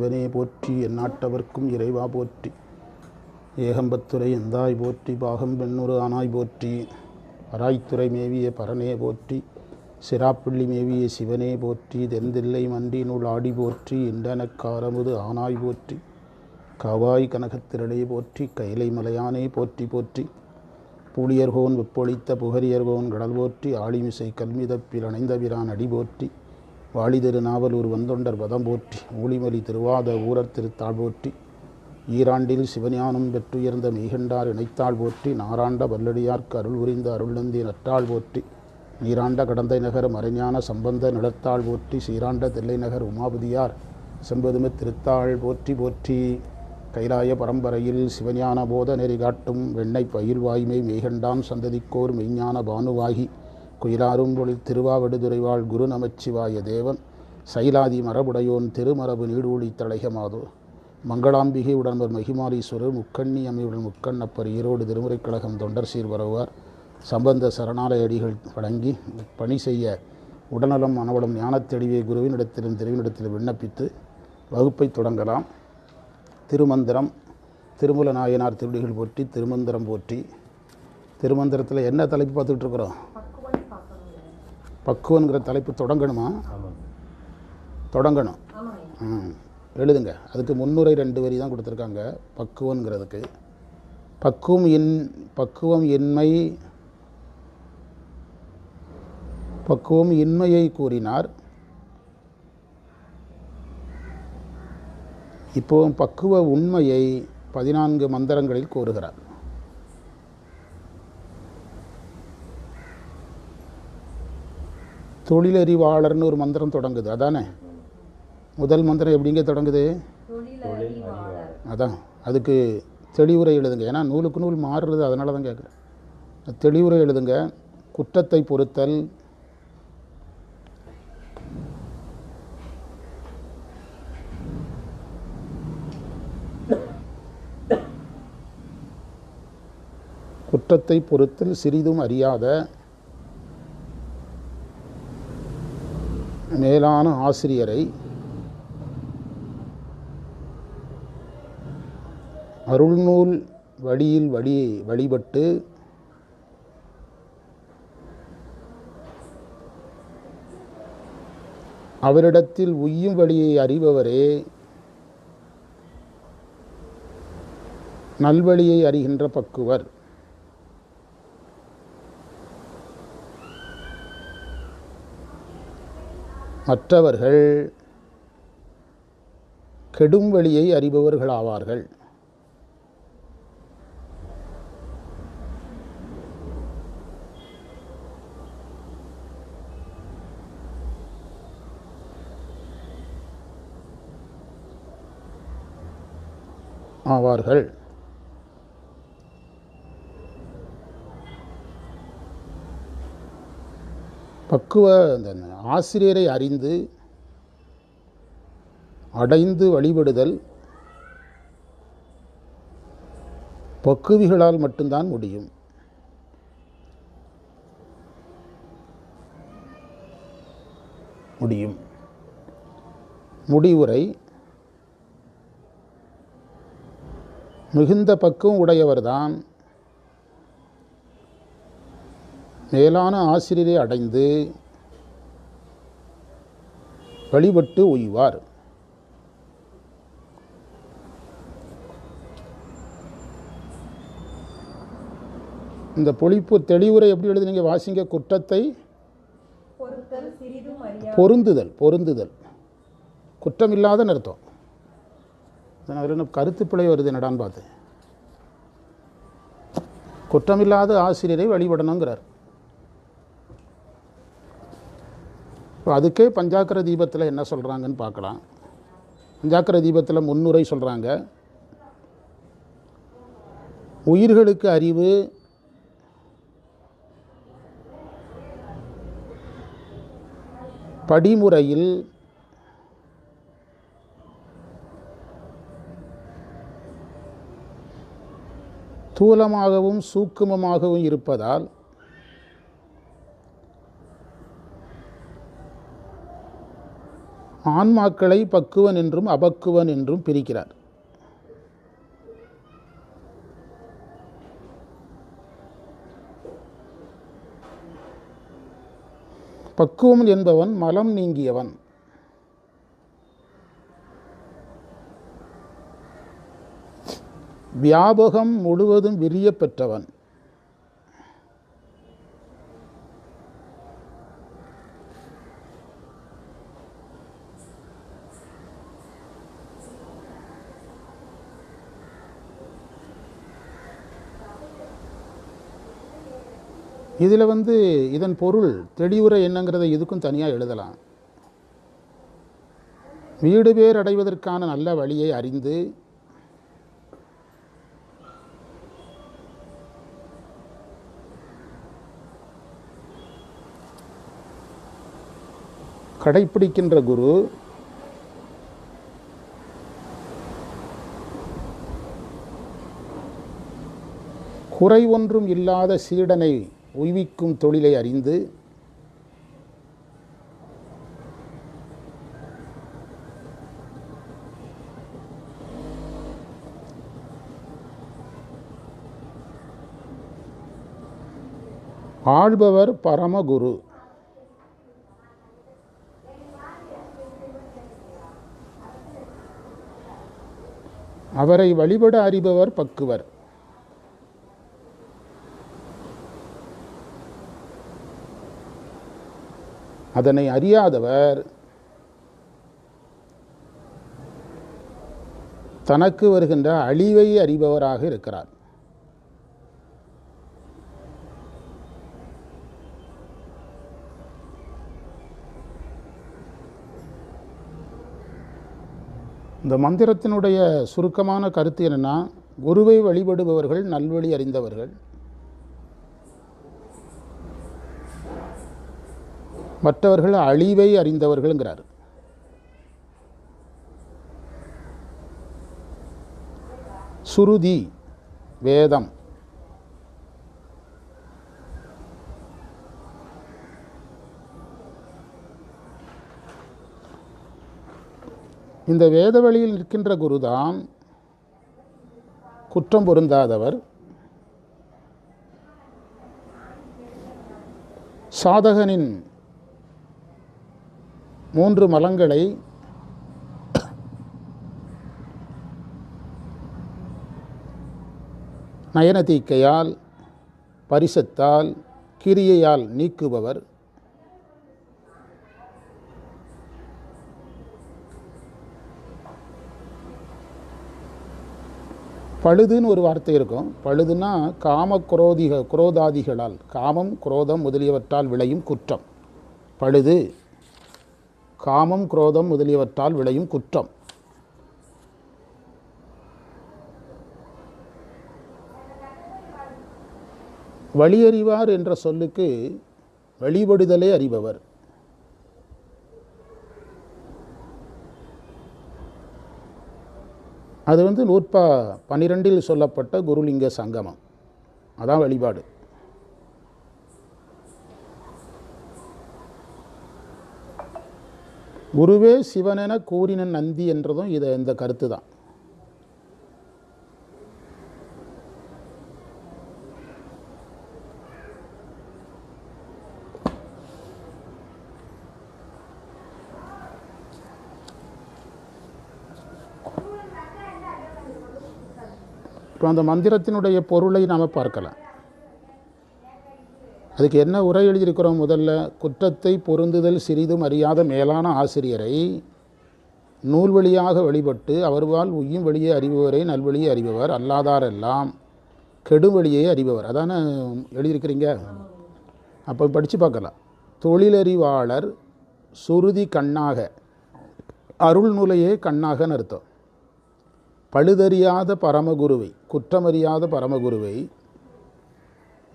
சிவனே போற்றி எந்நாட்டவர்க்கும் இறைவா போற்றி. ஏகம்பத்துரை எந்தாய் போற்றி பாகம் பெண்ணுறு ஆனாய் போற்றி. அராய்த்துறை மேவிய பரனே போற்றி. சிராப்பிள்ளி மேவிய சிவனே போற்றி. தெந்தில்லை மண்டி நூல் ஆடி போற்றி. இண்டனக்காரமுது ஆனாய் போற்றி. காவாய் கனகத்திரளே போற்றி. கைலை மலையானே போற்றி போற்றி. பூழியர்கோன் வெப்பொழித்த புகரியர்கோன் கடல் போற்றி. ஆளிமிசை கல்மிதப்பில் அணைந்தபிரான் அடி போற்றி. வாழிதிரு நாவலூர் வந்தொண்டர் பதம் போற்றி ஊழிமலி திருவாத ஊரர் திருத்தாள் போற்றி ஈராண்டில் சிவஞானம் பெற்றுயர்ந்த மெய்கண்டார் இணைத்தாள் போற்றி நாராண்ட வல்லடியார்க்கு அருள் உரிந்த அருள்நந்தி நற்றாள் போற்றி நீராண்ட கடந்தை நகர் மறைஞான சம்பந்த நிலத்தாள் போற்றி சீராண்ட தில்லை நகர் உமாபதியார் செம்பதுமை திருத்தாள் போற்றி போற்றி கைலாய பரம்பரையில் சிவஞான போத நெறி காட்டும் வெண்ணை பயில் வாய்மை மெய்கண்டான் சந்ததிக்கோர் மெய்ஞான பானுவாகி குயிலாரும்பொழில் திருவாவெடுதுறைவாள் திருவாவடுதுறைவாள் குரு நமச்சிவாய தேவன் சைலாதி மரபுடையோன் திருமரபு நீடூழி தலைகமாதோ. மங்களாம்பிகை உடன்பர் மகிமாலீஸ்வரர் முக்கண்ணி அமையுடன் முக்கண்ணப்பர் ஈரோடு திருமுறை கழகம் தொண்டர் சீர் வருவார் சம்பந்த சரணாலய அடிகள் வழங்கி பணி செய்ய உடல்நலம் மனவளம் ஞானத்தெளிவை குருவினிடத்திலும் திருவினிடத்திலும் விண்ணப்பித்து வகுப்பை தொடங்கலாம். திருமந்திரம் திருமூல நாயனார் திருடிகள் போற்றி திருமந்திரம் போற்றி. திருமந்திரத்தில் என்ன தலைப்பு பார்த்துக்கிட்டு இருக்கிறோம்? பக்குவங்கிற தலைப்பு தொடங்கணுமா? தொடங்கணும். ம். எழுதுங்க. அதுக்கு முன்னுரை ரெண்டு வரி தான் கொடுத்துருக்காங்க. பக்குவங்கிறதுக்கு பக்குவம் என் பக்குவம் இன்மை பக்குவம் இன்மையை கூறினார். இப்போ பக்குவ உண்மையை பதினான்கு மந்திரங்களில் கூறுகிறார். தொழிலறிவாளர்னு ஒரு மந்திரம் தொடங்குது. அதானே? முதல் மந்திரம் எப்படிங்க தொடங்குது? அதான். அதுக்கு தெளிவுரை எழுதுங்க. ஏன்னா நூலுக்கு நூல் மாறுறது அதனால தான் கேட்குறேன் தெளிவுரை எழுதுங்க. குற்றத்தை பொறுத்தல். குற்றத்தை பொறுத்தல் சிறிதும் அறியாத மேலான ஆசிரியரை அருள்நூல் வழியில் வழி வழிபட்டு அவரிடத்தில் உய்யும் வழியை அறிபவரே நல்வழியை அறிகின்ற பக்குவர். மற்றவர்கள் கெடும் வழியை அறிபவர்களாவார்கள். ஆவார்கள். பக்குவ அந்த ஆசிரியரை அறிந்து அடைந்து வழிபடுதல் பக்குவிகளால் மட்டும்தான் முடியும். முடியும். முடிவுரை மிகுந்த பக்குவம் உடையவர்தான். மேலான ஆசிரியரை அடைந்து வழிபட்டு உய்வார் இந்த பொழிப்பு தெளிவுரை எப்படி எழுதுனீங்க? வாசிங்க குற்றத்தை. பொருந்துதல் பொருந்துதல். குற்றமில்லாத அர்த்தம் அதில் என்ன கருத்து பிழை வருது என்னடான்னு பார்த்தேன். குற்றமில்லாத ஆசிரியரை வழிபடணுங்கிறார். இப்போ அதுக்கே பஞ்சாக்கர தீபத்தில் என்ன சொல்கிறாங்கன்னு பார்க்கலாம். பஞ்சாக்கர தீபத்தில் முன்னுரை சொல்கிறாங்க உயிர்களுக்கு அறிவு. படிமுறையில் தூலமாகவும் சூக்குமமாகவும் இருப்பதால் ஆன்மாக்களை பக்குவன் என்றும் அபக்குவன் என்றும் பிரிக்கிறார். பக்குவம் என்பவன் மலம் நீங்கியவன். வியாபகம் முழுவதும் விரிய பெற்றவன் இதில் வந்து இதன் பொருள் தெளிவுற என்னங்கிறத இதுக்கும் தனியாக எழுதலாம். வீடு பேர் அடைவதற்கான நல்ல வழியை அறிந்து கடைப்பிடிக்கின்ற குரு குறை ஒன்றும் இல்லாத சீடனை உய்விக்கும் தொழிலை அறிந்து ஆள்பவர் பரமகுரு. அவரை வழிபட அறிபவர் பக்குவர். அதனை அறியாதவர் தனக்கு வருகின்ற அழிவை அறிபவராக இருக்கிறார். இந்த மந்திரத்தினுடைய சுருக்கமான கருத்து என்னென்னா குருவை வழிபடுபவர்கள் நல்வழி அறிந்தவர்கள். மற்றவர்கள் அழிவை அறிந்தவர்கள்ங்கிறார். சுருதி வேதம். இந்த வேத வழியில் நிற்கின்ற குருதான் குற்றம் பொருந்தாதவர். சாதகனின் மூன்று மலங்களை நயனதீக்கையால் பரிசத்தால் கிரியையால் நீக்குபவர். பழுதுன்னு ஒரு வார்த்தை இருக்கும். பழுதுன்னா காம குரோதிக குரோதாதிகளால் காமம் குரோதம் முதலியவற்றால் விளையும் குற்றம். பழுது காமம் குரோதம் முதலியவற்றால் விளையும் குற்றம். வழியறிவார் என்ற சொல்லுக்கு வழிபடுதலே அறிபவர். அது வந்து நூற்பா பன்னிரெண்டில் சொல்லப்பட்ட குருலிங்க சங்கமம். அதான் வழிபாடு. குருவே சிவனென கூறின நந்தி என்றதும் இதை இந்த கருத்து தான். இப்போ அந்த மந்திரத்தினுடைய பொருளை நாம் பார்க்கலாம். அதுக்கு என்ன உரை எழுதியிருக்கிறோம் முதல்ல? குற்றத்தை பொருந்துதல் சிறிதும் அறியாத மேலான ஆசிரியரை நூல் வழியாக வழிபட்டு அவர்வால் உய்யும் வழியை அறிபவரை நல்வழியை அறிபவர் அல்லாதாரெல்லாம் கெடும் வழியை அறிபவர். அதானே எழுதியிருக்கிறீங்க? அப்போ படித்து பார்க்கலாம். தொழிலறிவாளர் சுருதி கண்ணாக அருள் நூலையே கண்ணாகன்னு அர்த்தம். பழுதறியாத பரமகுருவை குற்றமறியாத பரமகுருவை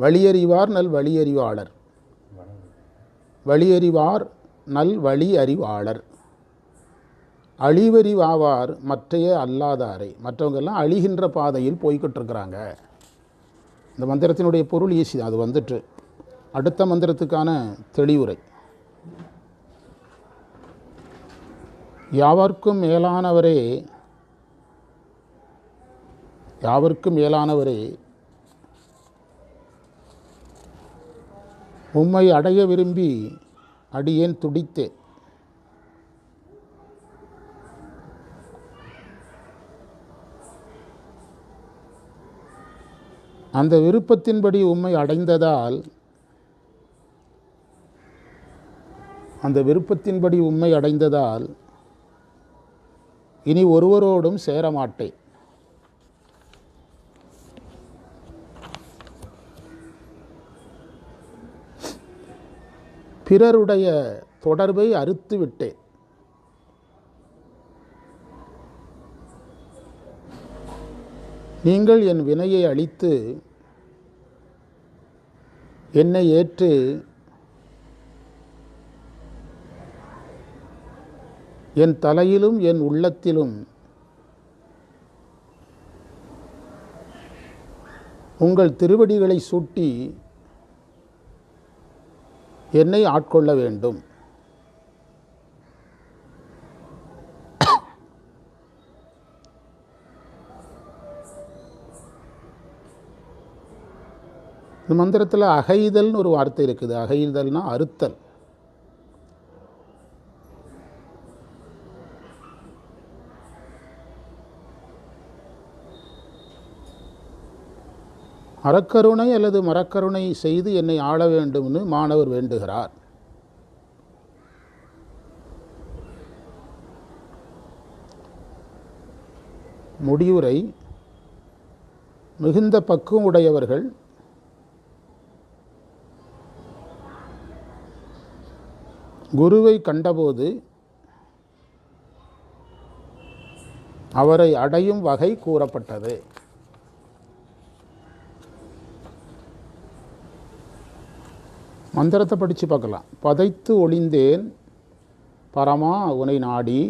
வழியறிவார் நல் வழியறிவாளர். வழியறிவார் நல் வழி அறிவாளர் அழிவறிவாவார் மற்றைய அல்லாதாரை. மற்றவங்கெல்லாம் அழிகின்ற பாதையில் போய்கிட்டு இருக்கிறாங்க இந்த மந்திரத்தினுடைய பொருள் ஈஸி அது வந்துட்டு. அடுத்த மந்திரத்துக்கான தெளிவுரை. யாவர்க்கும் மேலானவரே யாவர்க்கும் மேலானவரே உம்மை அடைய விரும்பி அடியேன் துடித்தேன் அந்த விருப்பத்தின்படி உம்மை அடைந்ததால் அந்த விருப்பத்தின்படி உம்மை அடைந்ததால் இனி ஒருவரோடும் சேரமாட்டேன். பிறருடைய தொடர்பை அறுத்து விட்டேன் நீங்கள் என் வினையை அழித்து என்னை ஏற்று என் தலையிலும் என் உள்ளத்திலும் உங்கள் திருவடிகளை சூட்டி என்னை ஆட்கொள்ள வேண்டும். இந்த மந்திரத்தில் அகைதல்னு ஒரு வார்த்தை இருக்குது. அகைதல்னா அறுத்தல். அறக்கருணை அல்லது மரக்கருணை செய்து என்னை ஆள வேண்டும்னு மாணவர் வேண்டுகிறார். முடிவுரை மிகுந்த பக்குவம் உடையவர்கள் குருவை கண்டபோது அவரை அடையும் வகை கூறப்பட்டது. மந்திரத்தை படித்து பார்க்கலாம். பதைத்து ஒளிந்தேன் பரமா உனை நாடி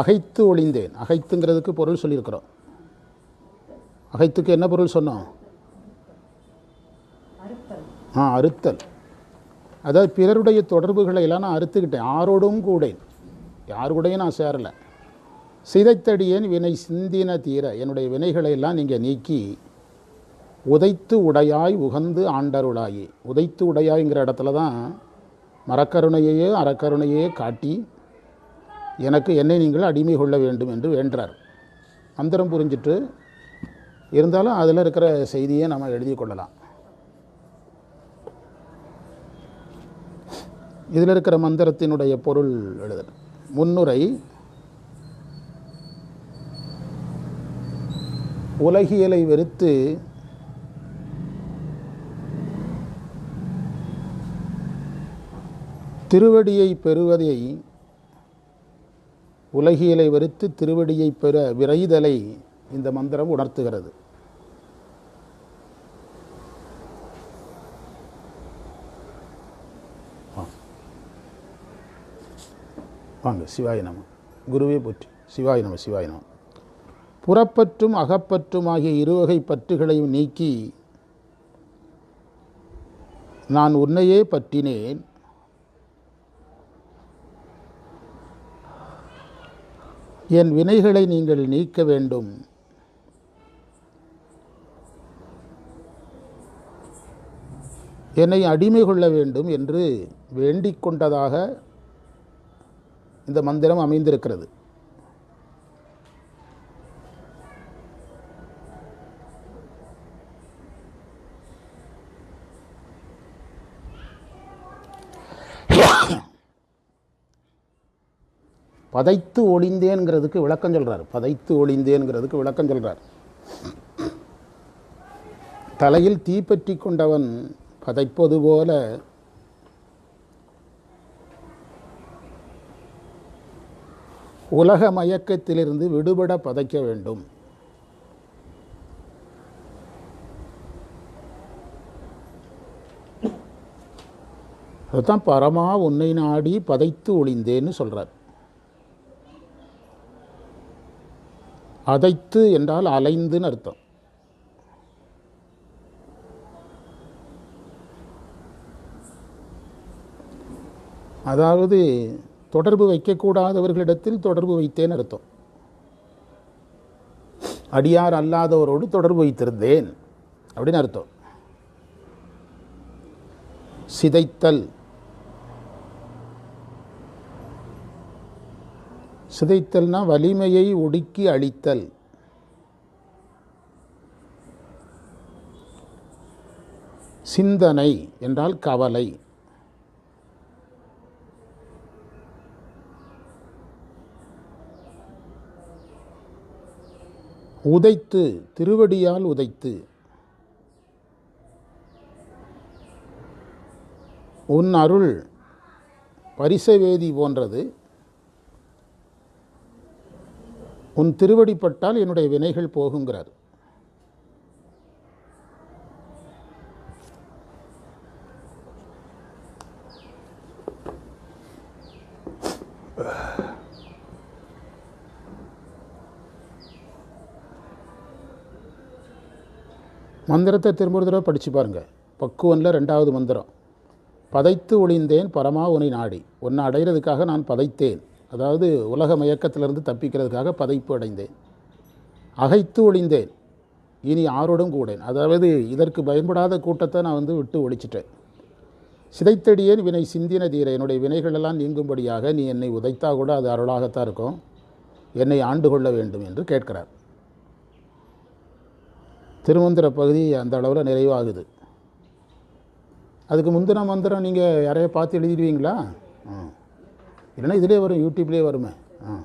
அகைத்து ஒளிந்தேன். அகைத்துங்கிறதுக்கு பொருள் சொல்லியிருக்கிறோம். அகைத்துக்கு என்ன பொருள் சொன்னோம்? ஆ அறுத்தல். அதாவது பிறருடைய தொடர்புகளை எல்லாம் நான் அறுத்துக்கிட்டேன். யாரோடும் கூடேன். யார் கூடயும் நான் சேரலை. சிதைத்தடியேன் வினை சிந்தின தீர. என்னுடைய வினைகளை எல்லாம் நீங்கள் நீக்கி உதைத்து உடையாய் உகந்து ஆண்டருளாயே. உதைத்து உடையாய்ங்கிற இடத்துல தான் மரக்கருணையையே அறக்கருணையே காட்டி எனக்கு என்னை நீங்கள் அடிமை கொள்ள வேண்டும் என்று வேண்டார் மந்திரம் புரிஞ்சிட்டு இருந்தாலும் அதில் இருக்கிற செய்தியை நம்ம எழுதி கொள்ளலாம். இதில் இருக்கிற மந்திரத்தினுடைய பொருள் எழுத முன்னுரை உலகியலை வெறுத்து திருவடியை பெறுவதை உலகியலை வெறுத்து திருவடியை பெற விரைதலை இந்த மந்திரம் உணர்த்துகிறது. வாங்க சிவாய நம. குருவே போற்றி. சிவாய நம சிவாய நம. புறப்பற்றும் அகப்பற்றும் ஆகிய இருவகை பற்றுகளையும் நீக்கி நான் உன்னையே பற்றினேன். என் வினைகளை நீங்கள் நீக்க வேண்டும். என்னை அடிமை கொள்ள வேண்டும் என்று வேண்டிக் கொண்டதாக இந்த மந்திரம் அமைந்திருக்கிறது. பதைத்து ஒளிந்தேன்கிறதுக்கு விளக்கம் சொல்கிறார் பதைத்து ஒளிந்தேங்கிறதுக்கு விளக்கம் சொல்கிறார் தலையில் தீப்பற்றி கொண்டவன் பதைப்பது போல உலக மயக்கத்திலிருந்து விடுபட பதைக்க வேண்டும். அதுதான் பரமா உன்னை நாடி பதைத்து ஒளிந்தேன்னு சொல்கிறார் அதைத்து என்றால் அலைந்துன்னு அர்த்தம். அதாவது தொடர்பு வைக்கக்கூடாதவர்களிடத்தில் தொடர்பு வைத்தேன் அர்த்தம். அடியார் அல்லாதவரோடு தொடர்பு வைத்திருந்தேன் அப்படின்னு அர்த்தம். சிதைத்தல் சிதைத்தல்னா வலிமையை ஒடுக்கி அழித்தல். சிந்தனை என்றால் கவலை. உதைத்து திருவடியால் உதைத்து. உன் அருள் பரிசவேதி போன்றது. உன் திருவடிப்பட்டால் என்னுடைய வினைகள் போகுங்கிறார். மந்திரத்தை திரும்ப ஒரு தடவை படித்து பாருங்கள் பக்குவனில் ரெண்டாவது மந்திரம். பதைத்து ஒளிந்தேன் பரமா உனை நாடி. உன்னை அடைகிறதுக்காக நான் பதைத்தேன். அதாவது உலக மயக்கத்திலிருந்து தப்பிக்கிறதுக்காக பதைப்பு அடைந்தேன். அகைத்து ஒளிந்தேன். இனி யாரோடும் கூடேன். அதாவது இதற்கு பயன்படாத கூட்டத்தை நான் வந்து விட்டு ஒழிச்சிட்டேன். சிதைத்தடியேன் வினை சிந்தின தீர. என்னுடைய வினைகளெல்லாம் நீங்கும்படியாக நீ என்னை உதைத்தா கூட அது அருளாகத்தான் இருக்கும். என்னை ஆண்டு கொள்ள வேண்டும் என்று கேட்கிறார். திருமந்திர பகுதி அந்த அளவில் நிறைவாகுது. அதுக்கு முந்தின மந்திரம் நீங்கள் யாரையா பார்த்து எழுதிடுவீங்களா? ஆ இல்லைன்னா இதிலே வரும் யூடியூப்லேயே வருமே. ஆ.